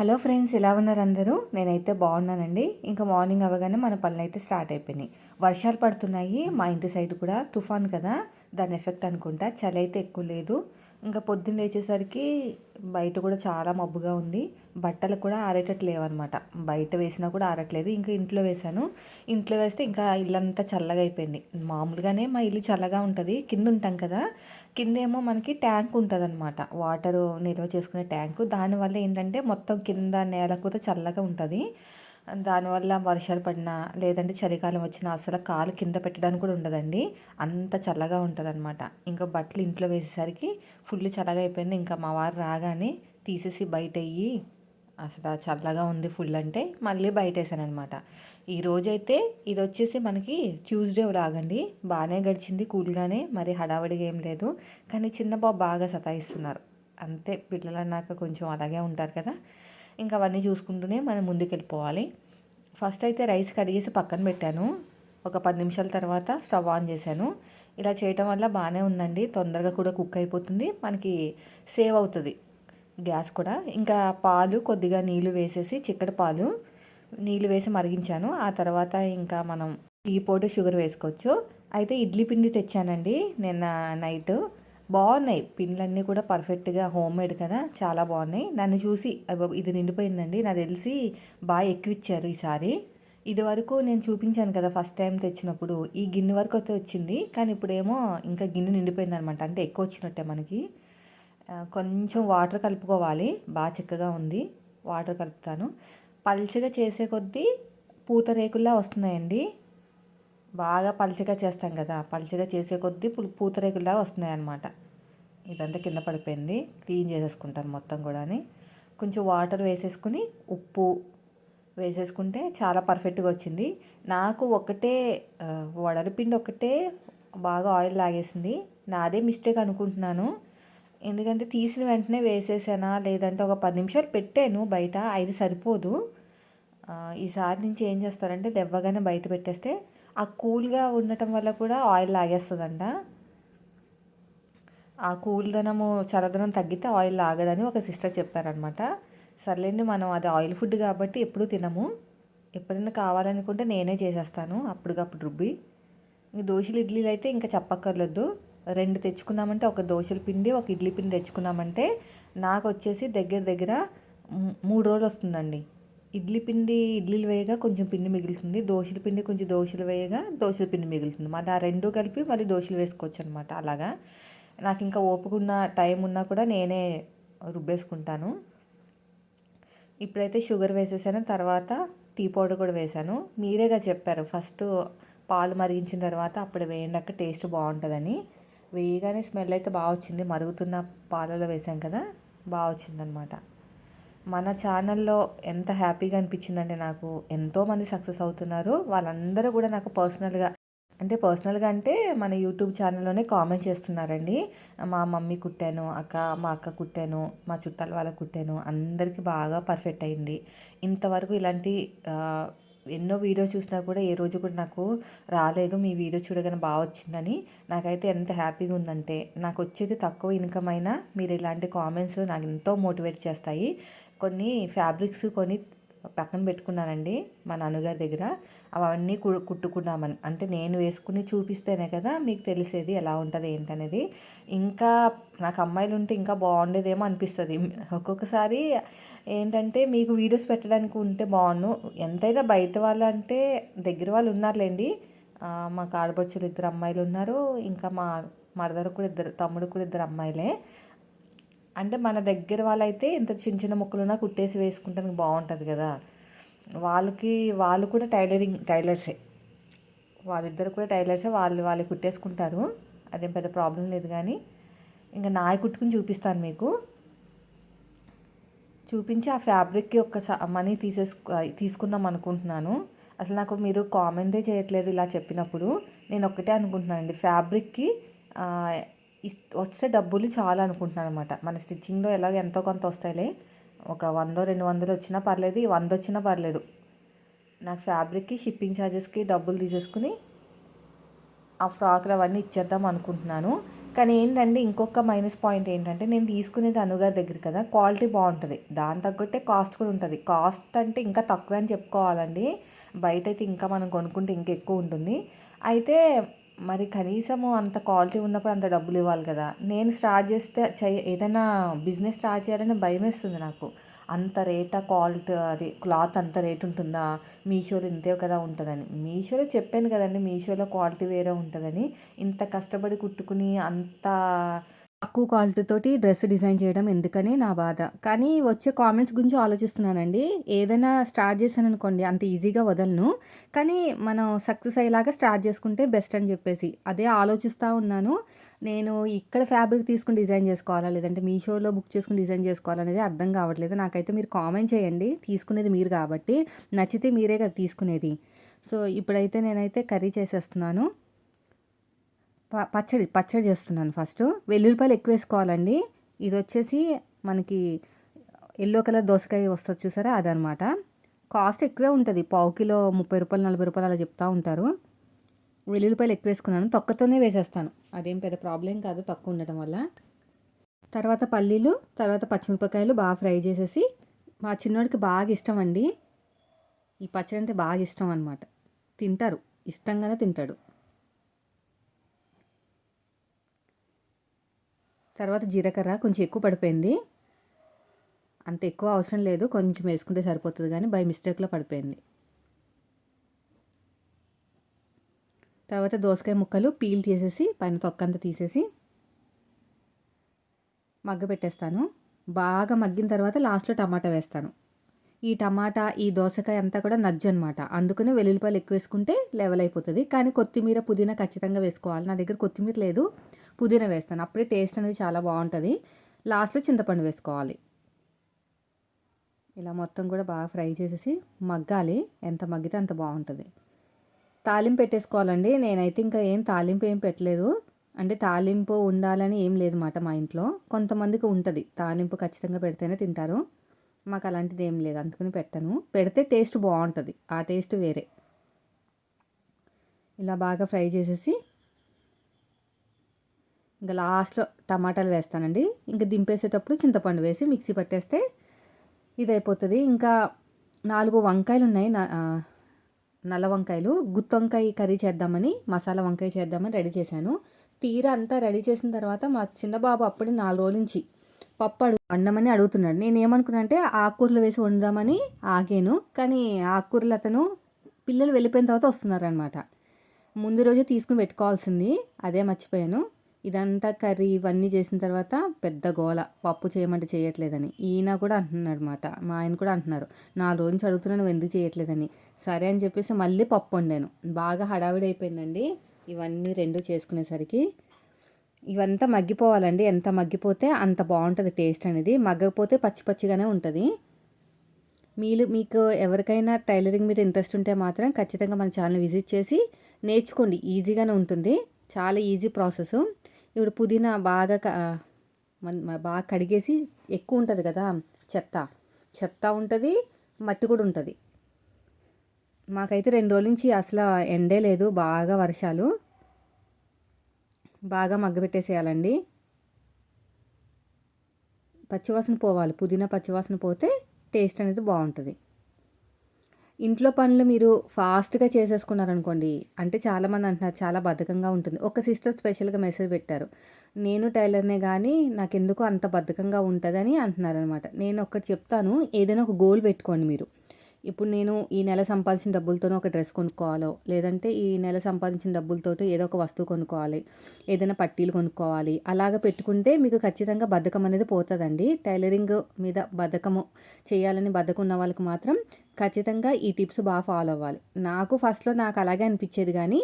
Hello friends ఎలా ఉన్నారు అందరూ? నేనైతే బాగున్నానండి. ఇంకా మార్నింగ్ అవ్వగానే మన పనులు అయితే స్టార్ట్ అయిపోయినాయి. వర్షాలు పడుతున్నాయి. మా ఇంటి సైడ్ కూడా తుఫాన్ కదా. దాని ఎఫెక్ట్ అనుకుంటా. చలి అయితే ఎక్కువ లేదు. ఇంకా పొద్దున్న లేచేసరికి బయట కూడా చాలా మబ్బుగా ఉంది. బట్టలు కూడా ఆరేటట్టు లేవన్నమాట. బయట వేసినా కూడా ఆరట్లేదు. ఇంకా ఇంట్లో వేసాను ఇంట్లో వేస్తే ఇంకా ఇల్లంతా చల్లగా అయిపోయింది. మామూలుగానే మా ఇల్లు చల్లగా ఉంటుంది. కింద ఉంటాం కదా. కింద ఏమో మనకి ట్యాంక్ ఉంటుంది అనమాట వాటర్ నిల్వ చేసుకునే ట్యాంకు. దానివల్ల ఏంటంటే మొత్తం కింద నేల కూడా చల్లగా ఉంటుంది. దానివల్ల వర్షాలు పడినా లేదంటే చలికాలం వచ్చినా అసలు కాలు కింద పెట్టడానికి కూడా ఉండదండి. అంత చల్లగా ఉంటుంది అనమాట ఇంకా బట్టలు ఇంట్లో వేసేసరికి ఫుల్ చల్లగా అయిపోయింది. ఇంకా మా వారు రాగానే తీసేసి బయట అయ్యి అసలు చల్లగా ఉంది ఫుల్ అంటే మళ్ళీ బయట వేసాను అనమాట ఈరోజైతే ఇది వచ్చేసి మనకి ట్యూస్డే లాగండి బాగానే గడిచింది కూల్గానే మరి హడావడిగా ఏం లేదు. కానీ చిన్న బాబు బాగా సతాయిస్తున్నారు. అంతే పిల్లలు అన్నాక కొంచెం అలాగే ఉంటారు కదా. ఇంకా అవన్నీ చూసుకుంటూనే మనం ముందుకు వెళ్ళిపోవాలి ఫస్ట్ అయితే రైస్ కడిగేసి పక్కన పెట్టాను. ఒక పది నిమిషాల తర్వాత స్టవ్ ఆన్ చేశాను. ఇలా చేయటం వల్ల బాగానే ఉందండి. తొందరగా కూడా కుక్ అయిపోతుంది. మనకి సేవ్ అవుతుంది గ్యాస్ కూడా. ఇంకా పాలు కొద్దిగా నీళ్ళు వేసేసి చిక్కటి పాలు నీళ్ళు వేసి మరిగించాను. ఆ తర్వాత ఇంకా మనం ఈ పూట షుగర్ వేసుకోవచ్చు. అయితే ఇడ్లీ పిండి తెచ్చానండి నిన్న నైట్. బాగున్నాయి. పిన్లన్నీ కూడా పర్ఫెక్ట్గా హోమ్ మేడ్ కదా చాలా బాగున్నాయి. నన్ను చూసి ఇది నిండిపోయిందండి. నాకు తెలిసి బాగా ఎక్కువ ఇచ్చారు ఈసారి ఇది వరకు నేను చూపించాను కదా ఫస్ట్ టైం తెచ్చినప్పుడు. ఈ గిన్నె వరకు అయితే వచ్చింది. కానీ ఇప్పుడేమో ఇంకా గిన్నె నిండిపోయింది అనమాట అంటే ఎక్కువ వచ్చినట్టే మనకి. కొంచెం వాటర్ కలుపుకోవాలి. బాగా చిక్కగా ఉంది. వాటర్ కలుపుతాను. పల్చగా చేసే కొద్దీ పూతరేకుల్లా వస్తున్నాయండి. బాగా పలుచగా చేస్తాం కదా పలుచగా చేసే కొద్దీ పూతరేకుల్లా వస్తున్నాయి అన్నమాట ఇదంతా కింద పడిపోయింది. క్లీన్ చేసేసుకుంటాను మొత్తం కూడా కొంచెం వాటర్ వేసేసుకుని ఉప్పు వేసేసుకుంటే చాలా పర్ఫెక్ట్గా వచ్చింది. నాకు ఒకటే వడలపిండి ఒకటే బాగా ఆయిల్ లాగేసింది. నాదే మిస్టేక్ అనుకుంటున్నాను. ఎందుకంటే తీసిన వెంటనే వేసేసానా లేదంటే ఒక పది నిమిషాలు పెట్టాను. బయట ఐదు సరిపోదు. ఈసారి నుంచి ఏం చేస్తారంటే దెవ్వగానే బయట పెట్టేస్తే ఆ కూల్గా ఉండటం వల్ల కూడా ఆయిల్ లాగేస్తుందంట. ఆ కూల్దనము చల్లదనం తగ్గితే ఆయిల్ లాగదని ఒక సిస్టర్ చెప్పారనమాట. సర్లేండి మనం అది ఆయిల్ ఫుడ్ కాబట్టి ఎప్పుడు తినము. ఎప్పుడైనా కావాలనుకుంటే నేనే చేసేస్తాను అప్పటికప్పుడు రుబ్బి. ఇంక దోశలు ఇడ్లీలు అయితే ఇంకా చెప్పక్కర్లేదు రెండు తెచ్చుకున్నామంటే ఒక దోశల పిండి ఒక ఇడ్లీ పిండి తెచ్చుకున్నామంటే నాకు వచ్చేసి దగ్గర దగ్గర మూడు రోజులు వస్తుందండి ఇడ్లీ పిండి ఇడ్లీలు వేయగా కొంచెం పిండి మిగులుతుంది. దోశల పిండి కొంచెం దోశలు వేయగా దోశల పిండి మిగులుతుంది. మళ్ళీ ఆ రెండు కలిపి మళ్ళీ దోశలు వేసుకోవచ్చు అనమాట అలాగా. నాకు ఇంకా ఓపుకున్న టైం ఉన్నా కూడా నేనే రుబ్బేసుకుంటాను. ఇప్పుడైతే షుగర్ వేసేసాను తర్వాత టీ పౌడర్ కూడా వేసాను. మీరేగా చెప్పారు? ఫస్ట్ పాలు మరిగించిన తర్వాత అప్పుడు వేయండాక టేస్ట్ బాగుంటుందని. వేయగానే స్మెల్ అయితే బాగా వచ్చింది. మరుగుతున్న పాలలో వేసాం కదా బాగా వచ్చిందనమాట మన ఛానల్లో ఎంత హ్యాపీగా అనిపించిందంటే నాకు ఎంతోమంది సక్సెస్ అవుతున్నారు. వాళ్ళందరూ కూడా నాకు పర్సనల్గా అంటే పర్సనల్గా అంటే మన యూట్యూబ్ ఛానల్లోనే కామెంట్ చేస్తున్నారండి. మా మమ్మీ కుట్టాను అక్క మా అక్క కుట్టాను మా చుట్టాల వాళ్ళకి కుట్టాను అందరికీ బాగా పర్ఫెక్ట్ అయింది. ఇంతవరకు ఇలాంటి ఎన్నో వీడియోస్ చూసినా కూడా ఏ రోజు కూడా నాకు రాలేదు. మీ వీడియో చూడగానే బాగా వచ్చిందని. నాకైతే ఎంత హ్యాపీగా ఉందంటే నాకు వచ్చేది తక్కువ ఇన్కమ్ అయినా మీరు ఇలాంటి కామెంట్స్ నాకు ఎంతో మోటివేట్ చేస్తాయి. కొన్ని ఫ్యాబ్రిక్స్ కొన్ని పక్కన పెట్టుకున్నానండి మా నాన్నగారి దగ్గర. అవన్నీ కుట్టుకున్నామని అంటే నేను వేసుకుని చూపిస్తేనే కదా మీకు తెలిసేది ఎలా ఉంటుంది ఏంటనేది. ఇంకా నాకు అమ్మాయిలు ఉంటే ఇంకా బాగుండేదేమో అనిపిస్తుంది. ఒక్కొక్కసారి ఏంటంటే మీకు వీడియోస్ పెట్టడానికి ఉంటే బాగుండు. ఎంతైనా బయట వాళ్ళు అంటే దగ్గర వాళ్ళు ఉన్నారులేండి మా ఆడపడుచులు ఇద్దరు అమ్మాయిలు ఉన్నారు ఇంకా మా మరదరు కూడా ఇద్దరు తమ్ముడు కూడా ఇద్దరు అమ్మాయిలే. అంటే మన దగ్గర వాళ్ళైతే ఇంత చిన్న చిన్న ముక్కలున్నా కుట్టేసి వేసుకుంటానికి బాగుంటుంది కదా. వాళ్ళకి వాళ్ళు కూడా టైలరింగ్ టైలర్సే. వాళ్ళిద్దరు కూడా టైలర్సే వాళ్ళు వాళ్ళు కుట్టేసుకుంటారు. అదేం పెద్ద ప్రాబ్లం లేదు కానీ. ఇంకా నాయ కుట్టుకుని చూపిస్తాను మీకు. చూపించి ఆ ఫ్యాబ్రిక్కి ఒక మనీ తీసేసుకు తీసుకుందాం అనుకుంటున్నాను. అసలు నాకు మీరు కామెంటే చేయట్లేదు ఇలా చెప్పినప్పుడు. నేను ఒక్కటే అనుకుంటున్నాను అండి ఫ్యాబ్రిక్కి వస్తే డబ్బులు చాలా అనుకుంటున్నాను అనమాట మన స్టిచ్చింగ్లో ఎలాగ ఎంతో కొంత వస్తాయిలే. ఒక వందో రెండు వందలు వచ్చినా పర్లేదు వంద వచ్చినా పర్లేదు. నాకు ఫ్యాబ్రిక్కి షిప్పింగ్ ఛార్జెస్కి డబ్బులు తీసేసుకుని ఆ ఫ్రాక్లు అవన్నీ ఇచ్చేద్దాం అనుకుంటున్నాను. కానీ ఏంటంటే ఇంకొక మైనస్ పాయింట్ ఏంటంటే నేను తీసుకునేది అనుగారి దగ్గర కదా క్వాలిటీ బాగుంటుంది. దాని తగ్గట్టే కాస్ట్ కూడా ఉంటుంది. కాస్ట్ అంటే ఇంకా తక్కువే అని చెప్పుకోవాలండి. బయట అయితే ఇంకా మనం కొనుక్కుంటే ఇంకా ఎక్కువ ఉంటుంది. అయితే మరి కనీసము అంత క్వాలిటీ ఉన్నప్పుడు అంత డబ్బులు ఇవ్వాలి కదా. నేను స్టార్ట్ చేస్తే చెయ్య ఏదైనా బిజినెస్ స్టార్ట్ చేయాలని భయం వేస్తుంది నాకు. అంత రేటా క్వాలిటీ అది క్లాత్ అంత రేట్ ఉంటుందా? మీషోలో ఇంతే కదా ఉంటుందని. మీషోలో చెప్పాను కదండి మీషోలో క్వాలిటీ వేరే ఉంటుందని. ఇంత కష్టపడి కుట్టుకుని అంత తక్కువ క్వాలిటీతోటి డ్రెస్ డిజైన్ చేయడం ఎందుకని నా బాధ. కానీ వచ్చే కామెంట్స్ గురించి ఆలోచిస్తున్నానండి. ఏదైనా స్టార్ట్ చేశాను అనుకోండి అంత ఈజీగా వదలను. కానీ మనం సక్సెస్ అయ్యేలాగా స్టార్ట్ చేసుకుంటే బెస్ట్ అని చెప్పేసి. అదే ఆలోచిస్తూ ఉన్నాను. నేను ఇక్కడ ఫ్యాబ్రిక్ తీసుకుని డిజైన్ చేసుకోవాలా? లేదంటే మీషోలో బుక్ చేసుకుని డిజైన్ చేసుకోవాలనేది అర్థం కావట్లేదు. నాకైతే మీరు కామెంట్ చేయండి. తీసుకునేది మీరు కాబట్టి. నచ్చితే మీరే కదా తీసుకునేది. సో ఇప్పుడైతే నేనైతే కర్రీ చేసేస్తున్నాను. పచ్చడి పచ్చడి చేస్తున్నాను ఫస్ట్. వెల్లుల్లిపాయలు ఎక్కువ వేసుకోవాలండి. ఇది వచ్చేసి మనకి ఎల్లో కలర్ దోసకాయ వస్తుంది చూసారా? అదనమాట. కాస్ట్ ఎక్కువే ఉంటుంది. పావు కిలో ముప్పై రూపాయలు నలభై రూపాయలు అలా చెప్తూ ఉంటారు. వెల్లుల్లిపాయలు ఎక్కువ వేసుకున్నాను. తొక్కతోనే వేసేస్తాను. అదేం పెద్ద ప్రాబ్లం కాదు తక్కువ ఉండటం వల్ల. తర్వాత పల్లీలు తర్వాత పచ్చిమిరపకాయలు బాగా ఫ్రై చేసేసి మా చిన్నోడికి బాగా ఇష్టం అండి. ఈ పచ్చడి అంటే బాగా ఇష్టం అనమాట తింటారు. ఇష్టంగానే తింటాడు. తర్వాత జీలకర్ర కొంచెం ఎక్కువ పడిపోయింది. అంత ఎక్కువ అవసరం లేదు కొంచెం వేసుకుంటే సరిపోతుంది కానీ బై మిస్టేక్లో పడిపోయింది. తర్వాత దోసకాయ ముక్కలు పీల్ తీసేసి పైన తొక్కంతా తీసేసి మగ్గ పెట్టేస్తాను. బాగా మగ్గిన తర్వాత లాస్ట్లో టమాటా వేస్తాను. ఈ టమాటా ఈ దోసకాయ అంతా కూడా నజ్జు అనమాట అందుకనే వెల్లుల్లిపాయలు ఎక్కువ వేసుకుంటే లెవెల్ అయిపోతుంది. కానీ కొత్తిమీర పుదీనా ఖచ్చితంగా వేసుకోవాలి. నా దగ్గర కొత్తిమీర లేదు. పుదీనా వేస్తాను. అప్పుడే టేస్ట్ అనేది చాలా బాగుంటుంది. లాస్ట్లో చింతపండు వేసుకోవాలి. ఇలా మొత్తం కూడా బాగా ఫ్రై చేసేసి మగ్గాలి. ఎంత మగ్గితే అంత బాగుంటుంది. తాలింపు పెట్టేసుకోవాలండి. నేనైతే ఇంకా ఏం తాలింపు ఏం పెట్టలేదు. అంటే తాలింపు ఉండాలని ఏం లేదన్నమాట మా ఇంట్లో. కొంతమందికి ఉంటుంది. తాలింపు ఖచ్చితంగా పెడితేనే తింటారు. మాకు అలాంటిది ఏం లేదు. అందుకని పెట్టను. పెడితే టేస్ట్ బాగుంటుంది. ఆ టేస్ట్ వేరే. ఇలా బాగా ఫ్రై చేసేసి ఇంకా లాస్ట్లో టమాటాలు వేస్తానండి. ఇంకా దింపేసేటప్పుడు చింతపండు వేసి మిక్సీ పట్టేస్తే ఇది అయిపోతుంది ఇంకా నాలుగు వంకాయలు ఉన్నాయి. నల్ల వంకాయలు. గుత్తి వంకాయ కర్రీ చేద్దామని మసాలా వంకాయ చేద్దామని రెడీ చేశాను. తీరా అంతా రెడీ చేసిన తర్వాత మా చిన్న బాబు అప్పుడే నాలుగు రోజుల నుంచి పప్పు అడుగు వండమని అడుగుతున్నాడు. నేను ఏమనుకున్నా అంటే ఆకుకూరలు వేసి వండుదామని ఆగాను. కానీ ఆకుకూరలు అతను పిల్లలు వెళ్ళిపోయిన తర్వాత వస్తున్నారనమాట ముందు రోజే తీసుకుని పెట్టుకోవాల్సింది. అదే మర్చిపోయాను. ఇదంతా కర్రీ ఇవన్నీ చేసిన తర్వాత పెద్ద గోల. పప్పు చేయమంటే చేయట్లేదని. ఈయన కూడా అంటున్నాడు అనమాట మా ఆయన కూడా అంటున్నారు. నాలుగు రోజు అడుగుతున్నాను ఎందుకు చేయట్లేదని. సరే అని చెప్పేసి మళ్ళీ పప్పు వండాను. బాగా హడావిడి అయిపోయిందండి. ఇవన్నీ రెండు చేసుకునేసరికి ఇవంతా మగ్గిపోవాలండి. ఎంత మగ్గిపోతే అంత బాగుంటుంది టేస్ట్ అనేది. మగ్గకపోతే పచ్చి పచ్చిగానే ఉంటుంది. మీరు మీకు ఎవరికైనా టైలరింగ్ మీద ఇంట్రెస్ట్ ఉంటే మాత్రం ఖచ్చితంగా మన ఛానల్ విజిట్ చేసి నేర్చుకోండి. ఈజీగానే ఉంటుంది. చాలా ఈజీ ప్రాసెస్. ఇప్పుడు పుదీనా బాగా బాగా కడిగేసి ఎక్కువ ఉంటుంది కదా చెత్త. చెత్త ఉంటుంది మట్టి కూడా ఉంటుంది. మాకైతే రెండు రోజుల నుంచి అసలు ఎండే లేదు బాగా వర్షాలు. బాగా మగ్గబెట్టేసేయాలండి పచ్చివాసన పోవాలి పుదీనా పచ్చివాసన పోతే టేస్ట్ అనేది బాగుంటుంది. ఇంట్లో పనులు మీరు ఫాస్ట్గా చేసేసుకున్నారనుకోండి అంటే చాలామంది అంటున్నారు చాలా బద్ధకంగా ఉంటుంది. ఒక సిస్టర్ స్పెషల్గా మెసేజ్ పెట్టారు. నేను టైలర్నే కానీ నాకు ఎందుకు అంత బద్ధకంగా ఉంటుందని అంటున్నారనమాట. నేను ఒకటి చెప్తాను ఏదైనా ఒక గోల్ పెట్టుకోండి మీరు. ఇప్పుడు నేను ఈ నెల సంపాదించిన డబ్బులతోనే ఒక డ్రెస్ కొనుక్కోవాలో లేదంటే ఈ నెల సంపాదించిన డబ్బులతో ఏదో ఒక వస్తువు కొనుక్కోవాలి ఏదైనా పట్టీలు కొనుక్కోవాలి అలాగ పెట్టుకుంటే మీకు ఖచ్చితంగా బద్ధకం అనేది పోతుందండి. టైలరింగ్ మీద బద్ధకము చేయాలని బద్ధకం ఉన్న వాళ్ళకి మాత్రం ఖచ్చితంగా ఈ టిప్స్ బాగా ఫాలో అవ్వాలి. నాకు ఫస్ట్లో నాకు అలాగే అనిపించేది కానీ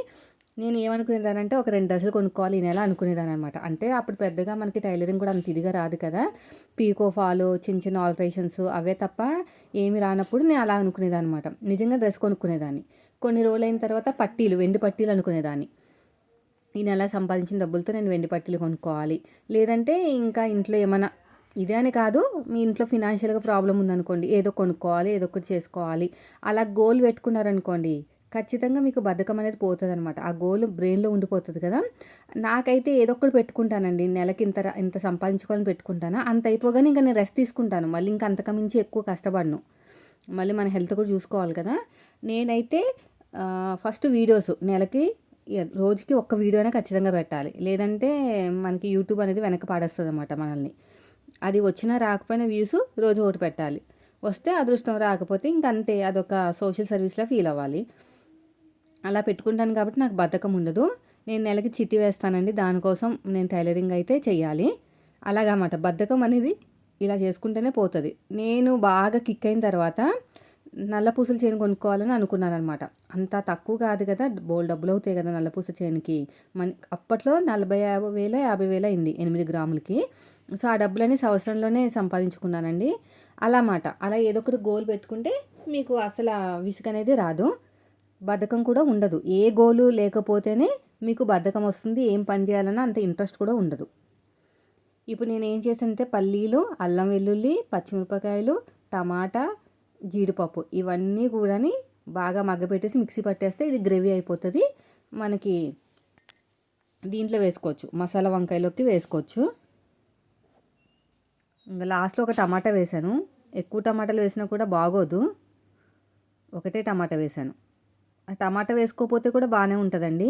నేను ఏమనుకునేదానంటే ఒక రెండు డ్రెస్సులు కొనుక్కోవాలి ఈ నెల అనుకునేదాని అనమాట అంటే అప్పుడు పెద్దగా మనకి టైలరింగ్ కూడా అంత ఇదిగా రాదు కదా. పీకో ఫాలో చిన్న చిన్న ఆల్టరేషన్స్ అవే తప్ప ఏమి రానప్పుడు నేను అలా అనుకునేదాన్ని అనమాట నిజంగా డ్రెస్ కొనుక్కునేదాన్ని కొన్ని రోజులు అయిన తర్వాత పట్టీలు వెండి పట్టీలు అనుకునేదాన్ని ఈ నెల సంపాదించిన డబ్బులతో నేను వెండి పట్టీలు కొనుక్కోవాలి. లేదంటే ఇంకా ఇంట్లో ఏమైనా ఇదే అని కాదు మీ ఇంట్లో ఫినాన్షియల్గా ప్రాబ్లం ఉందనుకోండి ఏదో కొనుక్కోవాలి ఏదో ఒకటి చేసుకోవాలి. అలా గోల్ పెట్టుకున్నారనుకోండి ఖచ్చితంగా మీకు బద్ధకం అనేది పోతుంది అనమాట ఆ గోల్ బ్రెయిన్లో ఉండిపోతుంది కదా. నాకైతే ఏదో ఒకటి పెట్టుకుంటానండి నెలకి ఇంత ఇంత సంపాదించుకోవాలని పెట్టుకుంటాను? అంత అయిపోగానే ఇంకా నేను రెస్ట్ తీసుకుంటాను. మళ్ళీ ఇంకా అంతకమించి ఎక్కువ కష్టపడను. మళ్ళీ మన హెల్త్ కూడా చూసుకోవాలి కదా. నేనైతే ఫస్ట్ వీడియోస్ నెలకి రోజుకి ఒక్క వీడియోనే ఖచ్చితంగా పెట్టాలి. లేదంటే మనకి యూట్యూబ్ అనేది వెనక పాడేస్తుంది అనమాట మనల్ని. అది వచ్చినా రాకపోయినా వ్యూస్ రోజు ఒకటి పెట్టాలి. వస్తే అదృష్టం రాకపోతే ఇంక అంతే అదొక సోషల్ సర్వీస్లో ఫీల్ అవ్వాలి. అలా పెట్టుకుంటాను కాబట్టి నాకు బద్ధకం ఉండదు. నేను నెలకి చిట్టి వేస్తానండి దానికోసం నేను టైలరింగ్ అయితే చేయాలి అలాగన్నమాట బద్ధకం అనేది ఇలా చేసుకుంటేనే పోతుంది. నేను బాగా కిక్ అయిన తర్వాత నల్ల పూసల చైన్ కొనుక్కోవాలని అనుకున్నాను అనమాట అంత తక్కువ కాదు కదా బోల్ డబ్బులు అవుతాయి కదా నల్ల పూసల చైన్కి. మన అప్పట్లో నలభై యాభై వేల యాభై వేల అయింది ఎనిమిది గ్రాములకి. సో ఆ డబ్బులని సంవత్సరంలోనే సంపాదించుకున్నానండి. అలా మాట. అలా ఏదో ఒకటి గోల్ పెట్టుకుంటే మీకు అసలు విసుగు అనేది రాదు. బద్ధకం కూడా ఉండదు. ఏ గోలు లేకపోతేనే మీకు బద్ధకం వస్తుంది. ఏం పని చేయాలన్నా అంత ఇంట్రెస్ట్ కూడా ఉండదు. ఇప్పుడు నేను ఏం చేశానంటే పల్లీలు అల్లం వెల్లుల్లి పచ్చిమిరపకాయలు టమాటా జీడిపప్పు ఇవన్నీ కూడాని బాగా మగ్గపెట్టేసి మిక్సీ పట్టేస్తే ఇది గ్రేవీ అయిపోతుంది. మనకి దీంట్లో వేసుకోవచ్చు. మసాలా వంకాయలోకి వేసుకోవచ్చు. ఇంకా లాస్ట్లో ఒక టమాటా వేశాను. ఎక్కువ టమాటాలు వేసినా కూడా బాగోదు. ఒకటే టమాటా వేశాను. ఆ టమాటా వేసుకోకపోతే కూడా బాగానే ఉంటుందండి.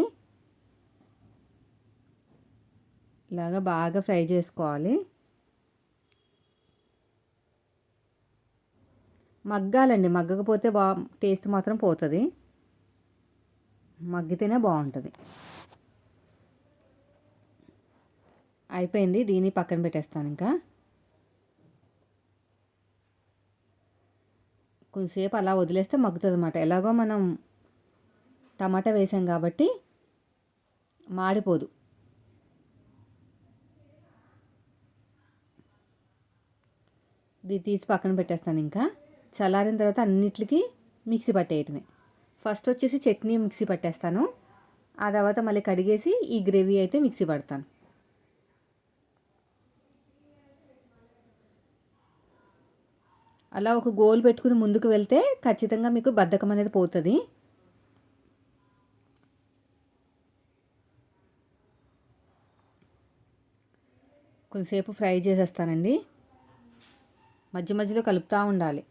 ఇలాగా బాగా ఫ్రై చేసుకోవాలి. మగ్గాలండి. మగ్గకపోతే బా టేస్ట్ మాత్రం పోతుంది. మగ్గితేనే బాగుంటుంది. అయిపోయింది. దీన్ని పక్కన పెట్టేస్తాను ఇంకా. కొద్దిసేపు అలా వదిలేస్తే మగ్గుతుంది అన్నమాట ఎలాగో మనం టమాటా వేసాం కాబట్టి మాడిపోదు. ఇది తీసి పక్కన పెట్టేస్తాను ఇంకా. చల్లారిన తర్వాత అన్నిటికీ మిక్సీ పట్టేయటమే. ఫస్ట్ వచ్చేసి చట్నీ మిక్సీ పట్టేస్తాను. ఆ తర్వాత మళ్ళీ కడిగేసి ఈ గ్రేవీ అయితే మిక్సీ పడతాను. అలా ఒక గోల్ పెట్టుకుని ముందుకు వెళ్తే ఖచ్చితంగా మీకు బద్ధకం అనేది పోతుంది. కొంతసేపు ఫ్రై చేసేస్తానండి. మధ్య మధ్యలో కలుపుతూ ఉండాలి.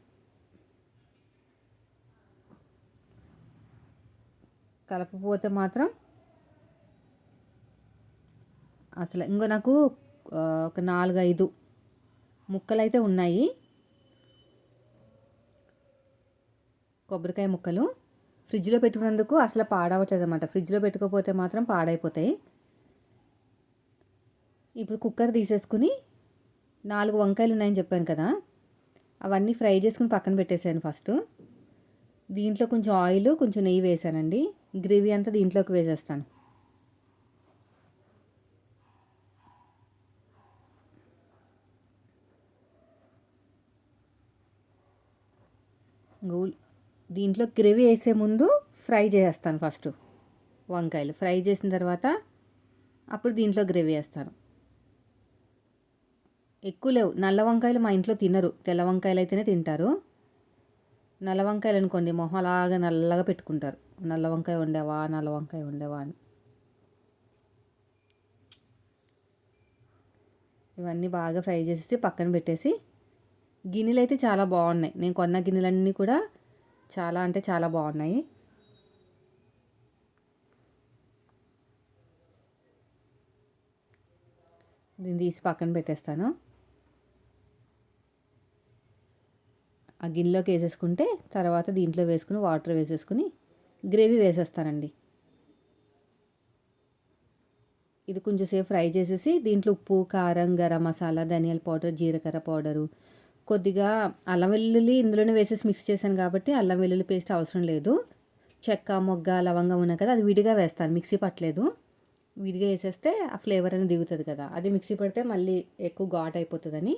కలపపోతే మాత్రం అసలు ఇంకో నాకు ఒక నాలుగు ఐదు ముక్కలు అయితే ఉన్నాయి. కొబ్బరికాయ ముక్కలు ఫ్రిడ్జ్లో పెట్టుకున్నందుకు అసలు పాడవట్లేదు అనమాట ఫ్రిడ్జ్లో పెట్టుకోకపోతే మాత్రం పాడైపోతాయి. ఇప్పుడు కుక్కర్ తీసేసుకుని నాలుగు వంకాయలు ఉన్నాయని చెప్పాను కదా అవన్నీ ఫ్రై చేసుకుని పక్కన పెట్టేశాను ఫస్ట్. దీంట్లో కొంచెం ఆయిల్ కొంచెం నెయ్యి వేసానండి గ్రేవీ అంతా దీంట్లోకి వేసేస్తాను. గోల్ దీంట్లో గ్రేవీ వేసే ముందు ఫ్రై చేసేస్తాను ఫస్ట్ వంకాయలు. ఫ్రై చేసిన తర్వాత అప్పుడు దీంట్లో గ్రేవీ వేస్తాను. ఎక్కువ లేవు. నల్ల వంకాయలు మా ఇంట్లో తినరు. తెల్ల వంకాయలు అయితేనే తింటారు. నల్ల వంకాయలు అనుకోండి మొహం అలాగా నల్లగా పెట్టుకుంటారు. నల్ల వంకాయ ఉండేవా నల్ల వంకాయ ఉండేవా అని. ఇవన్నీ బాగా ఫ్రై చేసి పక్కన పెట్టేసి గిన్నెలు అయితే చాలా బాగున్నాయి. నేను కొన్న గిన్నెలన్నీ కూడా చాలా అంటే చాలా బాగున్నాయి. దీన్ని తీసి పక్కన పెట్టేస్తాను. ఆ గిన్నెలోకి వేసేసుకుంటే తర్వాత దీంట్లో వేసుకుని వాటర్ వేసేసుకుని గ్రేవీ వేసేస్తానండి. ఇది కొంచెంసేపు ఫ్రై చేసేసి దీంట్లో ఉప్పు కారం గరం మసాలా ధనియాల పౌడర్ జీలకర్ర పౌడరు కొద్దిగా అల్లం వెల్లుల్లి ఇందులోనే వేసేసి మిక్స్ చేశాను కాబట్టి అల్లం వెల్లుల్లి పేస్ట్ అవసరం లేదు. చెక్క మొగ్గ లవంగం ఉన్నాయి కదా అది విడిగా వేస్తాను మిక్సీ పట్టలేదు. విడిగా వేసేస్తే ఆ ఫ్లేవర్ అనేది దిగుతుంది కదా. అది మిక్సీ పడితే మళ్ళీ ఎక్కువ ఘాట్ అయిపోతుందని.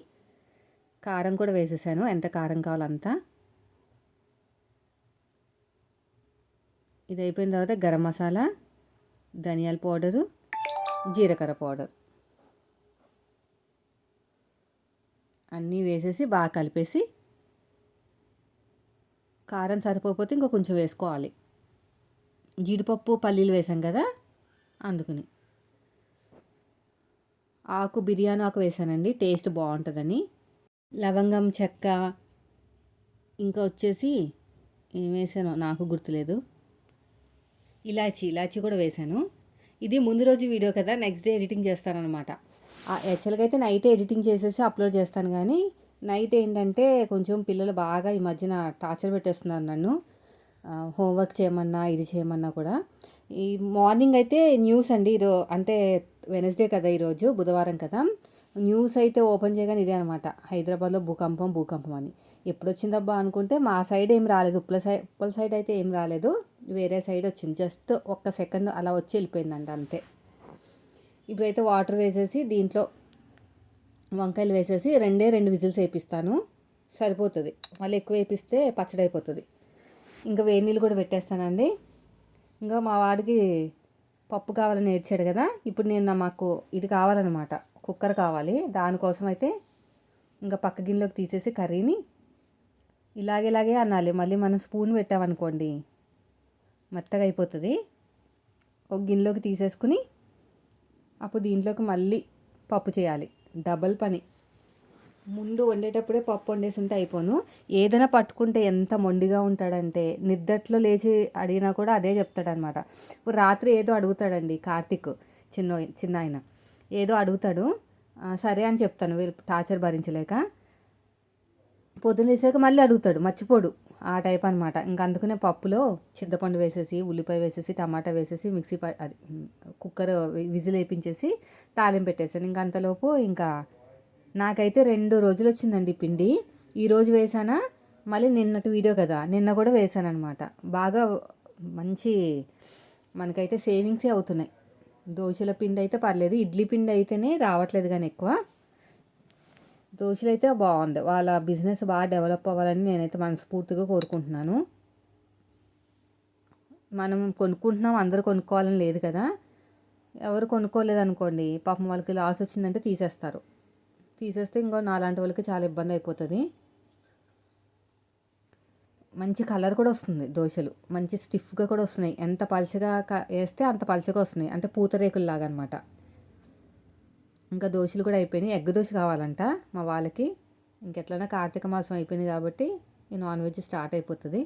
కారం కూడా వేసేసాను ఎంత కారం కావాలో అంత ఇది అయిపోయిన తర్వాత గరం మసాలా ధనియాల పౌడరు జీలకర్ర పౌడర్. అన్నీ వేసేసి బాగా కలిపేసి కారం సరిపోకపోతే ఇంకో కొంచెం వేసుకోవాలి. జీడిపప్పు పల్లీలు వేసాం కదా అందుకని. ఆకు బిర్యానీ ఆకు వేసానండి టేస్ట్ బాగుంటుందని. లవంగం చెక్క ఇంకా వచ్చేసి ఏం వేసానో నాకు గుర్తులేదు. ఇలాచి ఇలాచి కూడా వేసాను. ఇది ముందు రోజు వీడియో కదా నెక్స్ట్ డే ఎడిటింగ్ చేస్తానమాట యాక్చువల్గా అయితే నైట్ ఎడిటింగ్ చేసేసి అప్లోడ్ చేస్తాను కానీ నైట్ ఏంటంటే కొంచెం పిల్లలు బాగా ఈ మధ్యన టార్చర్ పెట్టేస్తున్నారు నన్ను. హోంవర్క్ చేయమన్నా ఇది చేయమన్నా కూడా. ఈ మార్నింగ్ అయితే న్యూస్ అండి. ఈరో అంటే వెనస్డే కదా ఈరోజు బుధవారం కదా. న్యూస్ అయితే ఓపెన్ చేయగానే ఇదే అనమాట హైదరాబాద్లో భూకంపం భూకంపం అని. ఎప్పుడు వచ్చిందబ్బా అనుకుంటే మా సైడ్ ఏం రాలేదు. ఉప్పల సైడ్ ఉప్పల సైడ్ అయితే ఏం రాలేదు. వేరే సైడ్ వచ్చింది. జస్ట్ ఒక్క సెకండ్ అలా వచ్చి వెళ్ళిపోయిందండి అంతే. ఇప్పుడైతే వాటర్ వేసేసి దీంట్లో వంకాయలు వేసేసి రెండే రెండు విజిల్స్ వేపిస్తాను. సరిపోతుంది. మళ్ళీ ఎక్కువ వేపిస్తే పచ్చడి అయిపోతుంది ఇంకా వేడి నీళ్ళు కూడా పెట్టేస్తానండి. ఇంకా మా వాడికి పప్పు కావాలని ఏడ్చాడు కదా. ఇప్పుడు నేను మాకు ఇది కావాలన్నమాట. కుక్కర్ కావాలి. దానికోసం అయితే ఇంకా పక్క గిన్నెలోకి తీసేసి కర్రీని ఇలాగే ఇలాగే అనాలి. మళ్ళీ మనం స్పూన్ పెట్టామనుకోండి మెత్తగా అయిపోతుంది. ఒక గిన్నెలోకి తీసేసుకుని అప్పుడు దీంట్లోకి మళ్ళీ పప్పు చేయాలి. డబల్ పని. ముందు వండేటప్పుడే పప్పు వండేసి ఉంటే అయిపోను. ఏదైనా పట్టుకుంటే ఎంత మొండిగా ఉంటాడంటే నిద్దట్లో లేచి అడిగినా కూడా అదే చెప్తాడనమాట. ఇప్పుడు రాత్రి ఏదో అడుగుతాడండి కార్తిక్ చిన్న చిన్న ఆయన ఏదో అడుగుతాడు. సరే అని చెప్తాను వీళ్ళు టార్చర్ భరించలేక. పొద్దున్న లేసాక మళ్ళీ అడుగుతాడు మర్చిపోడు. ఆ టైప్ అనమాట ఇంక అందుకనే పప్పులో చింతపండు వేసేసి ఉల్లిపాయ వేసేసి టమాటా వేసేసి మిక్సీ అది కుక్కర్ విజిల్ వేయించేసి తాలింపు పెట్టేసాను. ఇంక అంతలోపు ఇంకా నాకైతే రెండు రోజులు వచ్చిందండి పిండి ఈరోజు వేసానా మళ్ళీ నిన్నటి వీడియో కదా నిన్న కూడా వేసాను అనమాట బాగా మంచి మనకైతే సేవింగ్సే అవుతున్నాయి. దోశల పిండి అయితే పర్లేదు ఇడ్లీ పిండి అయితేనే రావట్లేదు కానీ ఎక్కువ. దోశలు అయితే బాగుంది. వాళ్ళ బిజినెస్ బాగా డెవలప్ అవ్వాలని నేనైతే మనస్ఫూర్తిగా కోరుకుంటున్నాను. మనం కొనుక్కుంటున్నాం అందరూ కొనుక్కోవాలని లేదు కదా. ఎవరు కొనుక్కోలేదు అనుకోండి పాపం వాళ్ళకి లాస్ వచ్చిందంటే తీసేస్తారు. తీసేస్తే ఇంకో నాలాంటి వాళ్ళకి చాలా ఇబ్బంది అయిపోతుంది. మంచి కలర్ కూడా వస్తుంది దోశలు. మంచి స్టిఫ్గా కూడా వస్తున్నాయి. ఎంత పలుచగా వేస్తే అంత పలుచగా వస్తున్నాయి. అంటే పూతరేకుల్లాగా అనమాట ఇంకా దోశలు కూడా అయిపోయినాయి. ఎగ్ దోశ కావాలంట మా వాళ్ళకి. ఇంకెట్లైనా కార్తీక మాసం అయిపోయింది కాబట్టి ఈ నాన్ వెజ్ స్టార్ట్ అయిపోతుంది.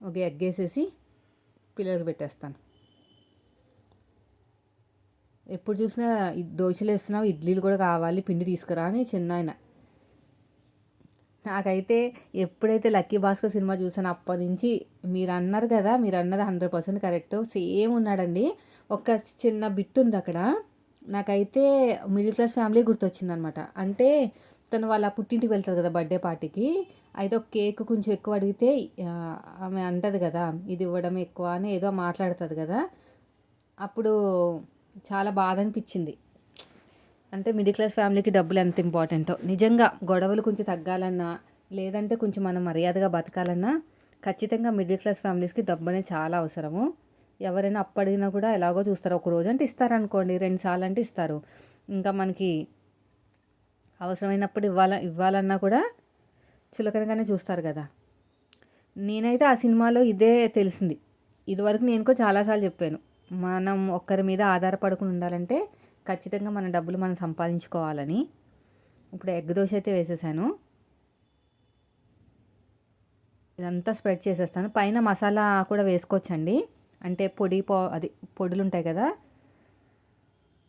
ఒక ఎగ్ వేసేసి పిల్లలకి పెట్టేస్తాను. ఎప్పుడు చూసినా దోశలు వేస్తున్నావు ఇడ్లీలు కూడా కావాలి పిండి తీసుకురా అని చిన్న ఆయన నాకైతే ఎప్పుడైతే లక్కీ భాస్కర్ సినిమా చూసానో అప్పటి నుంచి మీరు అన్నారు కదా మీరు అన్నది హండ్రెడ్ పర్సెంట్ కరెక్ట్. సేమ్ ఉన్నాడండి. ఒక చిన్న బిట్ ఉంది అక్కడ. నాకైతే మిడిల్ క్లాస్ ఫ్యామిలీ గుర్తొచ్చింది అనమాట అంటే తను వాళ్ళ పుట్టింటికి వెళ్తారు కదా బర్త్డే పార్టీకి. అయితే ఒక కేక్ కొంచెం ఎక్కువ అడిగితే ఆమె అంటది కదా ఇది ఇవ్వడం ఎక్కువ అని ఏదో మాట్లాడుతుంది కదా. అప్పుడు చాలా బాధ అనిపించింది. అంటే మిడిల్ క్లాస్ ఫ్యామిలీకి డబ్బులు ఎంత ఇంపార్టెంటో నిజంగా గొడవలు కొంచెం తగ్గాలన్నా లేదంటే కొంచెం మనం మర్యాదగా బతకాలన్నా ఖచ్చితంగా మిడిల్ క్లాస్ ఫ్యామిలీస్కి డబ్బు అనేది చాలా అవసరము. ఎవరైనా అప్పడిగినా కూడా ఎలాగో చూస్తారు ఒక రోజు అంటే ఇస్తారనుకోండి రెండు సార్లు అంటే ఇస్తారు. ఇంకా మనకి అవసరమైనప్పుడు ఇవ్వాల ఇవ్వాలన్నా కూడా చులకనగానే చూస్తారు కదా. నేనైతే ఆ సినిమాలో ఇదే తెలిసింది. ఇదివరకు నేను కూడా చాలాసార్లు చెప్పాను. మనం ఒక్కరి మీద ఆధారపడకుండా ఉండాలంటే ఖచ్చితంగా మన డబ్బులు మనం సంపాదించుకోవాలని ఇప్పుడు ఎగ్ దోశ అయితే వేసేసాను. ఇదంతా స్ప్రెడ్ చేసేస్తాను. పైన మసాలా కూడా వేసుకోవచ్చండి. అంటే పొడి పో అది పొడులు ఉంటాయి కదా.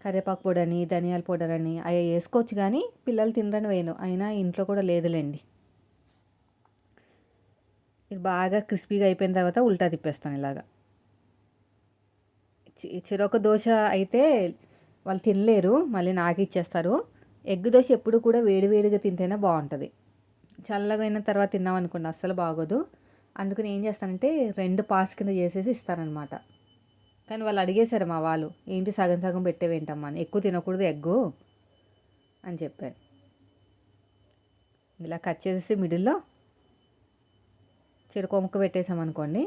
కరివేపాకు పొడి అని ధనియాల పౌడర్ అని అవి వేసుకోవచ్చు కానీ పిల్లలు తినరని వేయను. అయినా ఇంట్లో కూడా లేదులేండి. ఇది బాగా క్రిస్పీగా అయిపోయిన తర్వాత ఉల్టా తిప్పేస్తాను ఇలాగా. చిరొక దోశ అయితే వాళ్ళు తినలేరు మళ్ళీ నాకు ఇచ్చేస్తారు. ఎగ్ దోశ ఎప్పుడు కూడా వేడివేడిగా తింటేనే బాగుంటుంది. చల్లగా అయిన తర్వాత తిన్నాం అనుకోండి అస్సలు బాగోదు. అందుకని ఏం చేస్తానంటే రెండు పార్ట్స్ కింద చేసేసి ఇస్తారనమాట. కానీ వాళ్ళు అడిగేశారు మా వాళ్ళు ఏంటి సగం సగం పెట్టేవేంటమ్మా అని. ఎక్కువ తినకూడదు ఎగ్గు అని చెప్పాను ఇలా కట్ చేసేసి మిడిల్లో చిరుకొమ్మక పెట్టేసామనుకోండి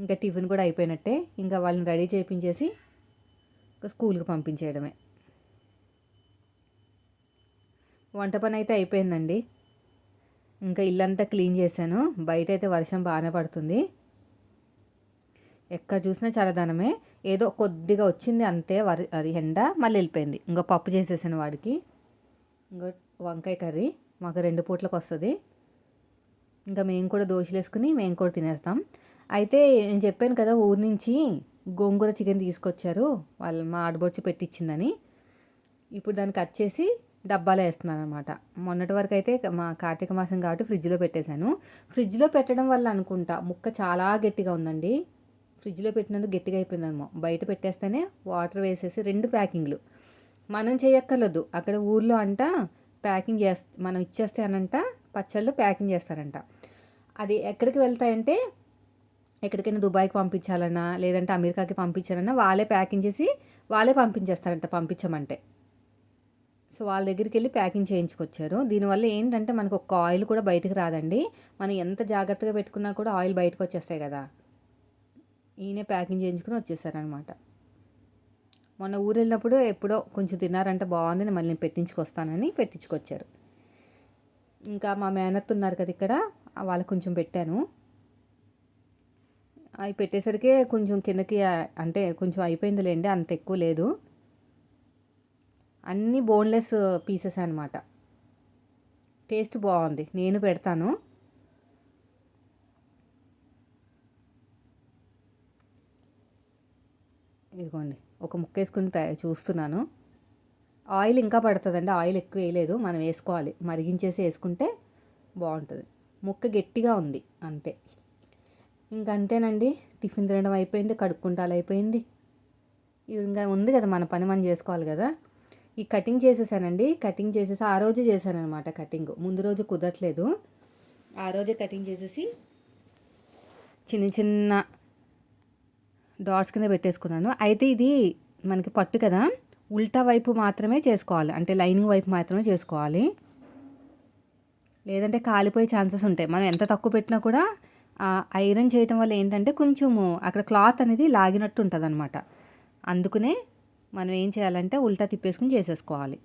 ఇంకా టిఫిన్ కూడా అయిపోయినట్టే. ఇంకా వాళ్ళని రెడీ చేయించేసి స్కూల్కి పంపించేయడమే. వంట పని అయితే అయిపోయిందండి. ఇంకా ఇల్లంతా క్లీన్ చేశాను. బయట అయితే వర్షం బాగానే పడుతుంది. ఎక్కడ చూసినా చల్లదనమే ఏదో కొద్దిగా వచ్చింది అంతే వరి అది ఎండ మళ్ళీ వెళ్ళిపోయింది. ఇంకా పప్పు చేసేసాను వాడికి. ఇంకా వంకాయ కర్రీ మాకు రెండు పూట్లకు వస్తుంది. ఇంకా మేము కూడా దోశలు వేసుకుని మేము కూడా తినేస్తాం. అయితే నేను చెప్పాను కదా ఊరి నుంచి గోంగూర చికెన్ తీసుకొచ్చారు. వాళ్ళు మా ఆడబొచ్చి పెట్టించిందని ఇప్పుడు దాన్ని కట్ చేసి డబ్బాలో వేస్తున్నాను అనమాట మొన్నటి వరకు అయితే మా కార్తీక మాసం కాబట్టి ఫ్రిడ్జ్లో పెట్టేశాను. ఫ్రిడ్జ్లో పెట్టడం వల్ల అనుకుంటా ముక్క చాలా గట్టిగా ఉందండి. ఫ్రిడ్జ్లో పెట్టినందుకు గట్టిగా అయిపోయిందనమో. బయట పెట్టేస్తేనే వాటర్ వేసేసి రెండు ప్యాకింగ్లు. మనం చేయక్కర్లేదు. అక్కడ ఊర్లో అంట ప్యాకింగ్ చేస్త మనం ఇచ్చేస్తే అనంట పచ్చళ్ళు ప్యాకింగ్ చేస్తారంట. అది ఎక్కడికి వెళ్తాయంటే ఎక్కడికైనా దుబాయ్కి పంపించాలన్నా లేదంటే అమెరికాకి పంపించాలన్నా వాళ్ళే ప్యాకింగ్ చేసి వాళ్ళే పంపించేస్తారంట పంపించమంటే. సో వాళ్ళ దగ్గరికి వెళ్ళి ప్యాకింగ్ చేయించుకొచ్చారు. దీనివల్ల ఏంటంటే మనకు ఒక ఆయిల్ కూడా బయటకు రాదండి. మనం ఎంత జాగ్రత్తగా పెట్టుకున్నా కూడా ఆయిల్ బయటకు వచ్చేస్తాయి కదా. ఈయనే ప్యాకింగ్ చేయించుకుని వచ్చేసారనమాట. మొన్న ఊరు వెళ్ళినప్పుడు ఎప్పుడో కొంచెం తిన్నారంటే బాగుంది నేను మళ్ళీ పెట్టించుకొస్తానని పెట్టించుకొచ్చారు. ఇంకా మా మేనత్ ఉన్నారు కదా ఇక్కడ వాళ్ళకి కొంచెం పెట్టాను. అవి పెట్టేసరికి కొంచెం కిందకి అంటే కొంచెం అయిపోయిందిలేండి అంత ఎక్కువ లేదు. అన్నీ బోన్లెస్ పీసెస్ అనమాట టేస్ట్ బాగుంది నేను పెడతాను. ఇదిగోండి ఒక ముక్క వేసుకుని చూస్తున్నాను. ఆయిల్ ఇంకా పడుతుందండి ఆయిల్ ఎక్కువ వేయలేదు మనం వేసుకోవాలి. మరిగించేసి వేసుకుంటే బాగుంటుంది. ముక్క గట్టిగా ఉంది అంతే. ఇంకా అంతేనండి టిఫిన్ తినడం అయిపోయింది కడుక్కుంటాలు అయిపోయింది. ఇంకా ఉంది కదా మన పని మనం చేసుకోవాలి కదా. ఈ కటింగ్ చేసేసానండి. కటింగ్ చేసేసి ఆ రోజే చేశానమాట కటింగ్. ముందు రోజు కుదరట్లేదు. ఆ రోజే కటింగ్ చేసేసి చిన్న చిన్న డాట్స్ కింద పెట్టేసుకున్నాను. అయితే ఇది మనకి పట్టు కదా. ఉల్టా వైపు మాత్రమే చేసుకోవాలి. అంటే లైనింగ్ వైపు మాత్రమే చేసుకోవాలి. లేదంటే కాలిపోయే ఛాన్సెస్ ఉంటాయి. మనం ఎంత తక్కువ పెట్టినా కూడా ఐరన్ చేయటం వల్ల ఏంటంటే కొంచెము అక్కడ క్లాత్ అనేది లాగినట్టు ఉంటుంది అనమాట అందుకనే మనం ఏం చేయాలంటే ఉల్టా తిప్పేసుకుని చేసేసుకోవాలి.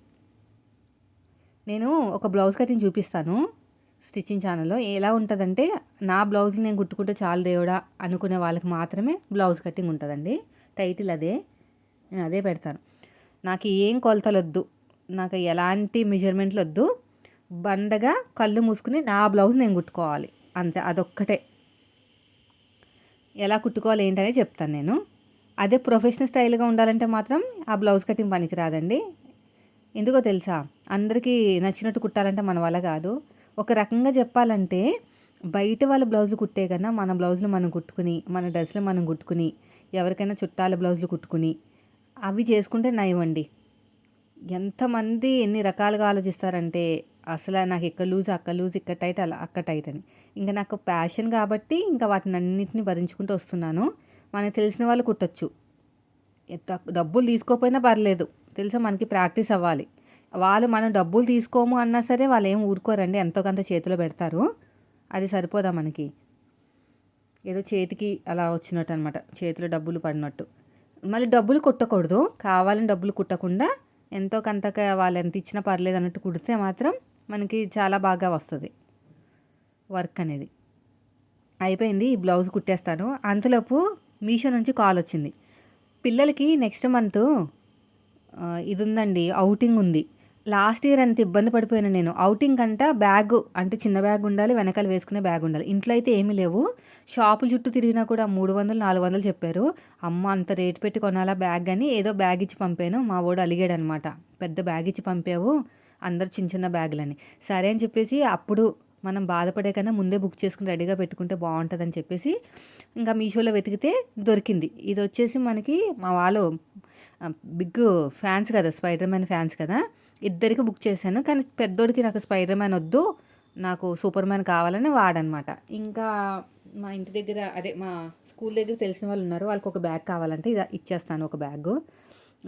నేను ఒక బ్లౌజ్ కటింగ్ చూపిస్తాను స్టిచ్చింగ్ ఛానల్లో. ఎలా ఉంటుందంటే నా బ్లౌజ్ని నేను కుట్టుకుంటే చాలు దేవుడా అనుకునే వాళ్ళకి మాత్రమే బ్లౌజ్ కటింగ్ ఉంటుందండి. టైటిల్ అదే. నేను అదే పెడతాను. నాకు ఏం కొలతలు వద్దు నాకు ఎలాంటి మెజర్మెంట్లు వద్దు బండగా కళ్ళు మూసుకుని నా బ్లౌజ్ నేను కుట్టుకోవాలి. అంతే. అదొక్కటే. ఎలా కుట్టుకోవాలి ఏంటనే చెప్తాను నేను. అదే ప్రొఫెషనల్ స్టైల్గా ఉండాలంటే మాత్రం ఆ బ్లౌజ్ కటింగ్ పనికి రాదండి ఎందుకో తెలుసా? అందరికీ నచ్చినట్టు కుట్టాలంటే మన వల్ల కాదు. ఒక రకంగా చెప్పాలంటే బయట వాళ్ళ బ్లౌజులు కుట్టే కన్నా మన బ్లౌజులు మనం కుట్టుకుని మన డ్రెస్సులు మనం కుట్టుకుని ఎవరికైనా చుట్టాల బ్లౌజులు కుట్టుకుని అవి చేసుకుంటే నయమండి. ఎంతమంది ఎన్ని రకాలుగా ఆలోచిస్తారంటే అసలు నాకు ఇక్కడ లూజ్ అక్కడ లూజ్ ఇక్కడ టైట్ అలా అక్కడ టైట్ అని. ఇంకా నాకు ప్యాషన్ కాబట్టి ఇంకా వాటిని అన్నింటిని భరించుకుంటూ వస్తున్నాను. మనకు తెలిసిన వాళ్ళు కుట్టచ్చు. డబ్బులు తీసుకోకపోయినా పర్లేదు. తెలుసా? మనకి ప్రాక్టీస్ అవ్వాలి. వాళ్ళు మనం డబ్బులు తీసుకోము అన్నా సరే వాళ్ళు ఏం ఊరుకోరండి. ఎంతో కొంత చేతిలో పెడతారు. అది సరిపోదా మనకి? ఏదో చేతికి అలా వచ్చినట్టు అనమాట చేతిలో డబ్బులు పడినట్టు. మళ్ళీ డబ్బులు కుట్టకూడదు. కావాలని డబ్బులు కుట్టకుండా ఎంతో కొంతగా వాళ్ళు ఎంత ఇచ్చినా పర్లేదు అన్నట్టు కుడితే మాత్రం మనకి చాలా బాగా వస్తుంది. వర్క్ అనేది. అయిపోయింది ఈ బ్లౌజ్ కుట్టేస్తాను. అంతలోపు మీషో నుంచి కాల్ వచ్చింది. పిల్లలకి నెక్స్ట్ మంత్ ఇది ఉందండి అవుటింగ్ ఉంది. లాస్ట్ ఇయర్ అంత ఇబ్బంది పడిపోయాను నేను. అవుటింగ్ అంట బ్యాగ్ అంటే చిన్న బ్యాగ్ ఉండాలి వెనకాల వేసుకునే బ్యాగ్ ఉండాలి. ఇంట్లో అయితే ఏమీ లేవు. షాపుల చుట్టూ తిరిగినా కూడా మూడు వందలు నాలుగు వందలు చెప్పారు. అమ్మ అంత రేటు పెట్టి కొనాలా బ్యాగ్ అని ఏదో బ్యాగ్ ఇచ్చి పంపాను. మా వాడు అలిగాడు అనమాట పెద్ద బ్యాగ్ ఇచ్చి పంపావు. అందరు చిన్న చిన్న బ్యాగులని. సరే అని చెప్పేసి అప్పుడు మనం బాధపడే కన్నా ముందే బుక్ చేసుకుని రెడీగా పెట్టుకుంటే బాగుంటుందని చెప్పేసి ఇంకా మీషోలో వెతికితే దొరికింది. ఇది వచ్చేసి మనకి మా వాళ్ళు బిగ్ ఫ్యాన్స్ కదా స్పైడర్ మ్యాన్ ఫ్యాన్స్ కదా ఇద్దరికి బుక్ చేశాను. కానీ పెద్దోడికి నాకు స్పైడర్ మ్యాన్ వద్దు నాకు సూపర్ మ్యాన్ కావాలని వాడనమాట. ఇంకా మా ఇంటి దగ్గర అదే మా స్కూల్ దగ్గర తెలిసిన వాళ్ళు ఉన్నారు. వాళ్ళకి ఒక బ్యాగ్ కావాలంటే ఇది ఇచ్చేస్తాను ఒక బ్యాగ్.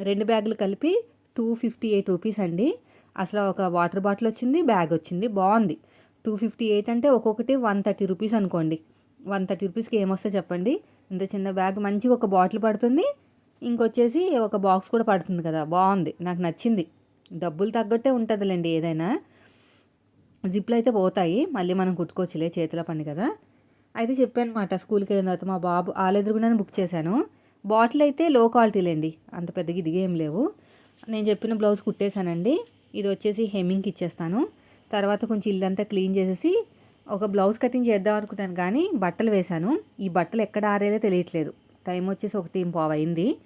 రెండు బ్యాగులు కలిపి టూ ఫిఫ్టీ ఎయిట్ రూపీస్ అండి. అసలు ఒక వాటర్ బాటిల్ వచ్చింది బ్యాగ్ వచ్చింది బాగుంది. టూ ఫిఫ్టీ ఎయిట్ అంటే ఒక్కొక్కటి వన్ థర్టీ రూపీస్ అనుకోండి. వన్ థర్టీ రూపీస్కి ఏమొస్తే చెప్పండి? ఇంత చిన్న బ్యాగ్ మంచిగా ఒక బాటిల్ పడుతుంది ఇంకొచ్చేసి ఒక బాక్స్ కూడా పడుతుంది కదా బాగుంది. నాకు నచ్చింది. డబ్బులు తగ్గట్టే ఉంటుందిలేండి ఏదైనా. జిప్లు అయితే పోతాయి మళ్ళీ మనం కుట్టుకోవచ్చులే చేతిలో పని కదా. అయితే చెప్పాను మాట స్కూల్కి వెళ్ళిన తర్వాత మా బాబు ఆలెదురుగునని బుక్ చేశాను. బాటిల్ అయితే లో క్వాలిటీలేండి అంత పెద్దగా ఇదిగా లేవు. నేను చెప్పిన బ్లౌజ్ కుట్టేశానండి. ఇది వచ్చేసి హెమ్మింగ్కి ఇచ్చేస్తాను. తర్వాత కొంచెం ఇల్లంతా క్లీన్ చేసేసి ఒక బ్లౌజ్ కటింగ్ చేద్దాం అనుకుంటాను కానీ బట్టలు వేశాను. ఈ బట్టలు ఎక్కడ ఆరేదో తెలియట్లేదు. టైం వచ్చేసి ఒకటి పావు అయింది.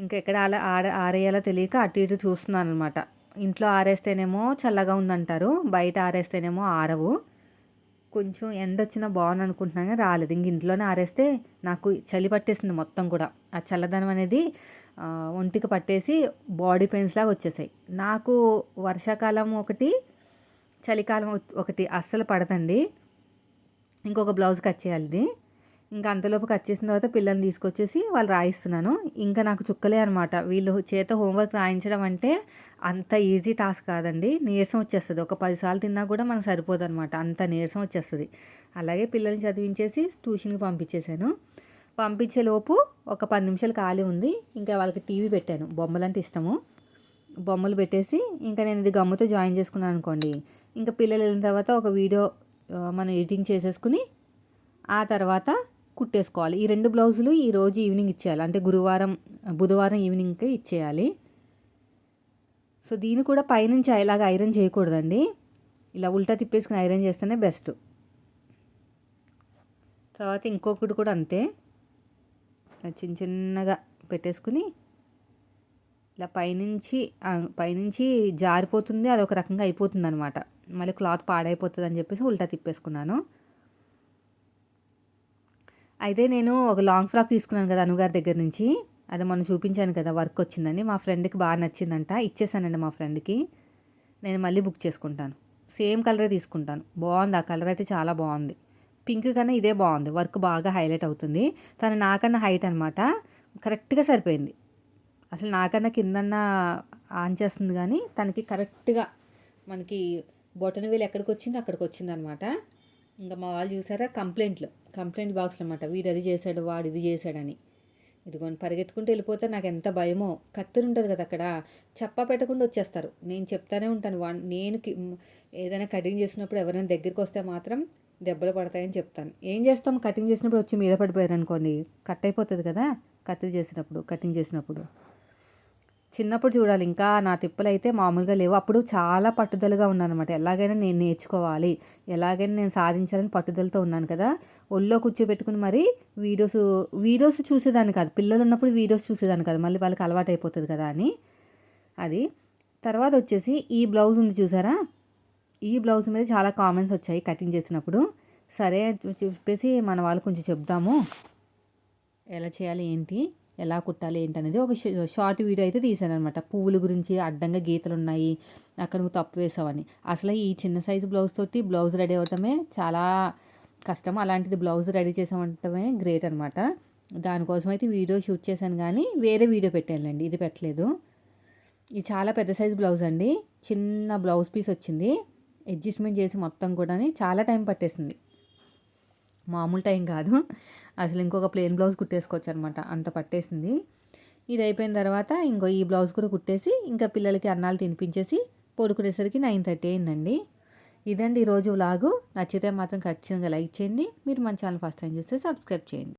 ఇంకా ఎక్కడ అలా ఆడ ఆరేయాలో తెలియక అటు ఇటు చూస్తున్నాను అనమాట ఇంట్లో ఆరేస్తేనేమో చల్లగా ఉందంటారు. బయట ఆరేస్తేనేమో ఆరవు. కొంచెం ఎండ వచ్చినా బాగుంది అనుకుంటున్నాను కానీ రాలేదు. ఇంక ఇంట్లోనే ఆరేస్తే నాకు చలి పట్టేసింది మొత్తం కూడా. ఆ చల్లదనం అనేది ఒంటికి పట్టేసి బాడీ పెయిన్స్ లాగా వచ్చేసాయి. నాకు వర్షాకాలం ఒకటి చలికాలం ఒకటి అస్సలు పడదండి. ఇంకొక బ్లౌజ్ కట్ చేయాలి ఇది ఇంకా అంతలోపు కట్ చేసిన తర్వాత పిల్లల్ని తీసుకొచ్చేసి వాళ్ళు రాయిస్తున్నాను. ఇంకా నాకు చుక్కలే అనమాట వీళ్ళు చేత హోంవర్క్ రాయించడం అంటే అంత ఈజీ టాస్క్ కాదండి. నీరసం వచ్చేస్తుంది. ఒక పదిసార్లు తిన్నా కూడా మనకు సరిపోదు అనమాట అంత నీరసం వచ్చేస్తుంది. అలాగే పిల్లల్ని చదివించేసి ట్యూషన్కి పంపించేశాను. పంపించేలోపు ఒక పది నిమిషాలు ఖాళీ ఉంది. ఇంకా వాళ్ళకి టీవీ పెట్టాను. బొమ్మలు అంటే ఇష్టము. బొమ్మలు పెట్టేసి ఇంకా నేను ఇది గమ్ముతో జాయిన్ చేసుకున్నాను అనుకోండి. ఇంకా పిల్లలు వెళ్ళిన తర్వాత ఒక వీడియో మనం ఎడిటింగ్ చేసేసుకుని ఆ తర్వాత కుట్టేసుకోవాలి. ఈ రెండు బ్లౌజులు ఈరోజు ఈవినింగ్ ఇచ్చేయాలి. అంటే గురువారం బుధవారం ఈవినింగ్కి ఇచ్చేయాలి. సో దీన్ని కూడా పైనుంచి ఇలాగ ఐరన్ చేయకూడదండి. ఇలా ఉల్టా తిప్పేసుకుని ఐరన్ చేస్తేనే బెస్ట్. తర్వాత ఇంకొకటి కూడా అంతే. చిన్న చిన్నగా పెట్టేసుకుని ఇలా పైనుంచి పైనుంచి జారిపోతుంది అది ఒక రకంగా అయిపోతుంది అనమాట మళ్ళీ క్లాత్ పాడైపోతుంది అని చెప్పేసి ఉల్టా తిప్పేసుకున్నాను. అయితే నేను ఒక లాంగ్ ఫ్రాక్ తీసుకున్నాను కదా అనుగారి దగ్గర నుంచి. అది మొన్న చూపించాను కదా వర్క్ వచ్చిందని. మా ఫ్రెండ్కి బాగా నచ్చిందంట. ఇచ్చేసానండి మా ఫ్రెండ్కి. నేను మళ్ళీ బుక్ చేసుకుంటాను. సేమ్ కలరే తీసుకుంటాను. బాగుంది. ఆ కలర్ అయితే చాలా బాగుంది. పింక్ కన్నా ఇదే బాగుంది. వర్క్ బాగా హైలైట్ అవుతుంది. తను నాకన్నా హైట్ అనమాట కరెక్ట్గా సరిపోయింది. అసలు నాకన్నా కిందన్నా ఆన్ చేస్తుంది కానీ తనకి కరెక్ట్గా మనకి బొటన వేలు ఎక్కడికి వచ్చిందో అక్కడికి వచ్చింది అనమాట ఇంకా మా వాళ్ళు చూసారా? కంప్లైంట్లు. కంప్లైంట్ బాక్స్ అనమాట వీడు అది చేశాడు వాడు ఇది చేశాడని. ఇదిగోని పరిగెట్టుకుంటూ వెళ్ళిపోతే నాకు ఎంత భయమో. కత్తిరి ఉంటుంది కదా అక్కడ. చెప్పా పెట్టకుండా వచ్చేస్తారు. నేను చెప్తానే ఉంటాను. వా నేను ఏదైనా కటింగ్ చేసినప్పుడు ఎవరైనా దగ్గరికి వస్తే మాత్రం దెబ్బలు పడతాయని చెప్తాను. ఏం చేస్తాం? కటింగ్ చేసినప్పుడు వచ్చి మీద పడిపోయారు అనుకోండి. కట్ అయిపోతుంది కదా? కత్తిరి చేసినప్పుడు కటింగ్ చేసినప్పుడు. చిన్నప్పుడు చూడాలి. ఇంకా నా తిప్పలు అయితే మామూలుగా లేవు. అప్పుడు చాలా పట్టుదలగా ఉన్నాను అనమాట ఎలాగైనా నేను నేర్చుకోవాలి. ఎలాగైనా నేను సాధించాలని పట్టుదలతో ఉన్నాను కదా? ఒళ్ళో కూర్చోబెట్టుకుని మరి వీడియోస్ వీడియోస్ చూసేదాన్ని కాదు. పిల్లలు ఉన్నప్పుడు వీడియోస్ చూసేదాన్ని కాదు. మళ్ళీ వాళ్ళకి అలవాటు అయిపోతుంది కదా అని. అది. తర్వాత వచ్చేసి ఈ బ్లౌజ్ ఉంది చూసారా? ఈ బ్లౌజ్ మీద చాలా కామెంట్స్ వచ్చాయి కటింగ్ చేసినప్పుడు. సరే చెప్పేసి మన వాళ్ళు కొంచెం చెప్దాము. ఎలా చేయాలి ఏంటి ఎలా కుట్టాలి ఏంటనేది ఒక షార్ట్ వీడియో అయితే తీసాను అనమాట పువ్వుల గురించి అడ్డంగా గీతలు ఉన్నాయి అక్కడ నువ్వు తప్పు వేసావని. అసలు ఈ చిన్న సైజు బ్లౌజ్ తోటి బ్లౌజ్ రెడీ అవ్వటమే చాలా కష్టం. అలాంటిది బ్లౌజ్ రెడీ చేసామంటమే గ్రేట్ అనమాట దానికోసం అయితే వీడియో షూట్ చేశాను కానీ వేరే వీడియో పెట్టానులేండి ఇది పెట్టలేదు. ఇది చాలా పెద్ద సైజు బ్లౌజ్ అండి. చిన్న బ్లౌజ్ పీస్ వచ్చింది. అడ్జస్ట్మెంట్ చేసి మొత్తం కూడా చాలా టైం పట్టేసింది. మామూలు టైం కాదు. అసలు ఇంకొక ప్లెయిన్ బ్లౌజ్ కుట్టేసుకోవచ్చు అనమాట అంత పట్టేసింది. ఇది అయిపోయిన తర్వాత ఇంకో ఈ బ్లౌజ్ కూడా కుట్టేసి ఇంకా పిల్లలకి అన్నాలు తినిపించేసి పడుకునేసరికి నైన్ థర్టీ అయిందండి. ఇదండి ఈరోజు వ్లాగు. నచ్చితే మాత్రం ఖచ్చితంగా లైక్ చేయండి. మీరు మన ఛానల్ ఫస్ట్ టైం చూస్తే సబ్స్క్రైబ్ చేయండి.